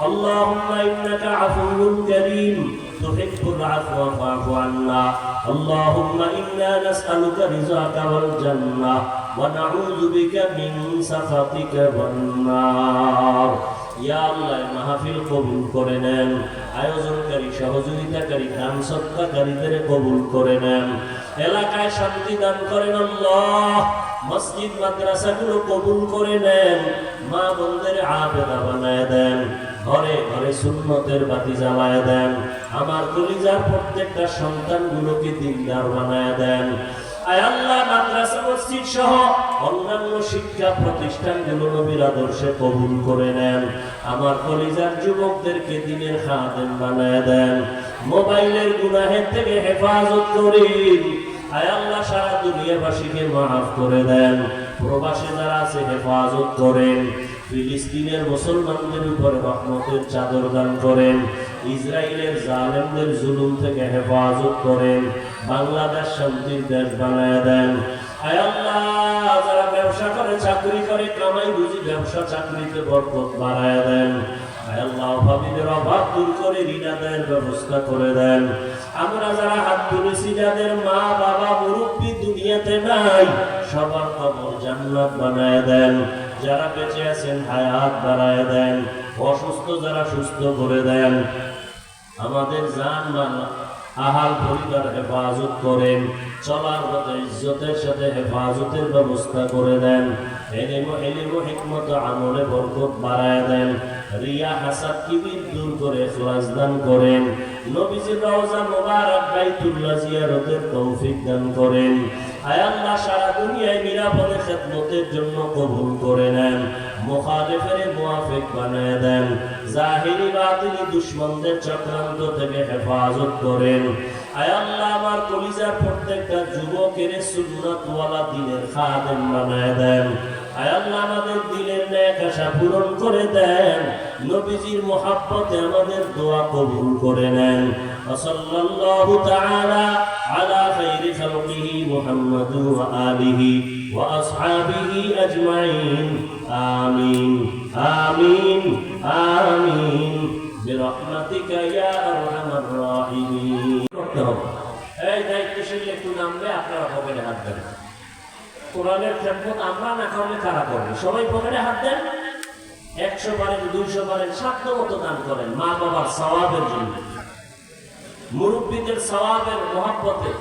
اللهم إنك عفو كريم تحب العفو فاعف عنا اللهم إنا نسألك رزاك والجنة ونعوذ بك من سخطك والنار ইয়া আল্লাহ মাহফিল কবুল করে নেন আয়োজনকারী সহযোগিতাকারী দান সত্তাকারীদের কবুল করে নেন এলাকায় শান্তি দান করেন আল্লাহ মসজিদ মাদ্রাসাগুলো কবুল করে নেন মা বোনদের আবেদা বানায় দেন ঘরে ঘরে সুন্নতের বাতি জ্বালায় দেন। আমার কলিজার প্রত্যেকটা সন্তানগুলোকে দিনদার বানায় দেন। শিক্ষা করে আমার কলিজার যুবকদেরকে বানায় দেন। মোবাইলের গুনাহের থেকে হেফাজত করেন আয় আল্লাহ, সারা দুনিয়াবাসীকে মাফ করে দেন। প্রবাসে যারা আছে, হেফাজত করেন। ফিলিস্তিনের মুসলমানদের উপরে রহমতের চাদর দান করেন ইসরায়েলের জালেমদের জুলুম থেকে হেফাজত করেন, বাংলাদেশ শান্তির দেশ বানায় দেন। অভাব দূর করে ব্যবস্থা করে দেন। আমরা যারা মা, বাবা দুনিয়াতে নাই, সবার কবর জান্নাত বানায় দেন। যারা বেঁচে আছেন, হায়াত বাড়ায় দেন, অসুস্থ যারা সুস্থ করে দেন। আমাদের জান মাল আহাল পরিবার হেফাজত করেন, চলার পথে ইজ্জতের সাথে হেফাজতের ব্যবস্থা করে দেন। এলিম এলিম হিকমত, আমলে বরকত বাড়ায় দেন। রিয়া হাসাদ কিবির দূর করে খলাস দান করেন। নবীজির রওজা মোবারক বাইতুল্লাহ জিয়ারতের তৌফিক দান করেন। আল্লাহ সারা দুনিয়ায় নিরাপদে খেদমতের জন্য কবুল করে নেন। মুখালিফের মুয়াফিক বানায় দেন। জাহিরি বাতিনি দুশ্মনদের চক্রান্ত থেকে হেফাজত করেন। আয় আল্লাহ আমার কলিজার প্রত্যেকটা যুবকের সুন্নতওয়ালা দিনের খাদেম বানায় দেন। আয় আল্লাহ আমাদের দিলের ন্যাক আশা পূরণ করে দেন। নবীজির মোহাব্বতে আমাদের দোয়া কবুল করে নেন। সাল্লাল্লাহু তাআলা আলা খাইরি খালকিহি মুহাম্মাদ ওয়া আলিহি ওয়া আসহাবিহি আজমাইন। আমিন আমিন আমিন। বিরহমাতিকা ইয়া আরহামার রাহিমিন। এই দায়িত্বশীল একটু নামলে আপনারা পকেটে হাত দেন। কোরআনের ক্ষেত্রে আমরা না করলে কারা করবে? সবাই পকেটে হাত দেন। একশো পারেন দুইশো পারেন সাধ্য মতো দান করেন মা বাবার সওয়াবের জন্য। মুরব্বীদের সওয়াবের মহাব্বতে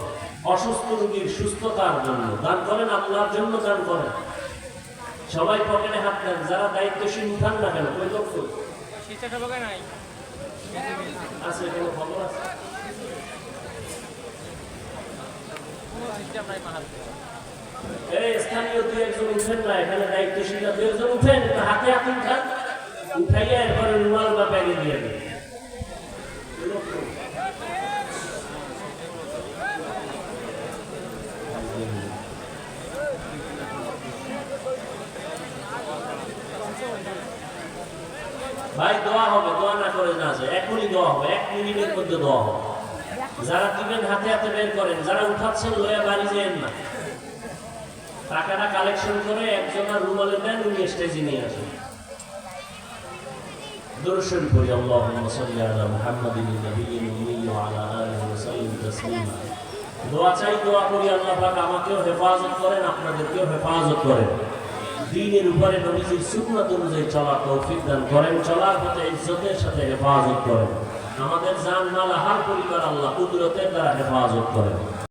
অসুস্থ রোগীর সুস্থতার জন্য দান করেন, আল্লাহর জন্য দান করেন। সবাই পকেটে হাত দেন, যারা দায়িত্বশীল উঠান না কেন ওই লোক আছে এই স্থানীয় দুই একজন উঠেন না, এখানে দায়িত্বশীল দুই একজন উঠেন, হাতে হাত উঠান। উঠাইয়া এরপরে রুমাল বা ব্যাগে দিয়ে কই? ভাই, দোয়া হবে, দোয়া না করে না আছে এখনই দোয়া হবে, এক মিনিটের মধ্যে দোয়া হবে। যারা দিবেন, হাতে হাতে বের করেন। যারা উঠাচ্ছেন লয়া বাড়ি যেন না। টাকাটা কালেকশন করে একজনের রুমালে দেন, উনি স্টেজে নিয়ে আসেন। দর্শন করি اللهم صل على محمد النبي الأمي وعلى آله وسلم تسليما দোয়া চাই দোয়া করি আল্লাহ পাক আমাকেও হেফাজত করেন আপনাদেরকেও হেফাজত করেন দিনের উপরে নবীজির সুন্নাত অনুযায়ী চলার তৌফিক দান করেন চলার পথে ইজ্জতের সাথে হেফাজত করেন আমাদের জান মাল আহার পরিবার আল্লাহ কুদরতের দ্বারা হেফাজত করেন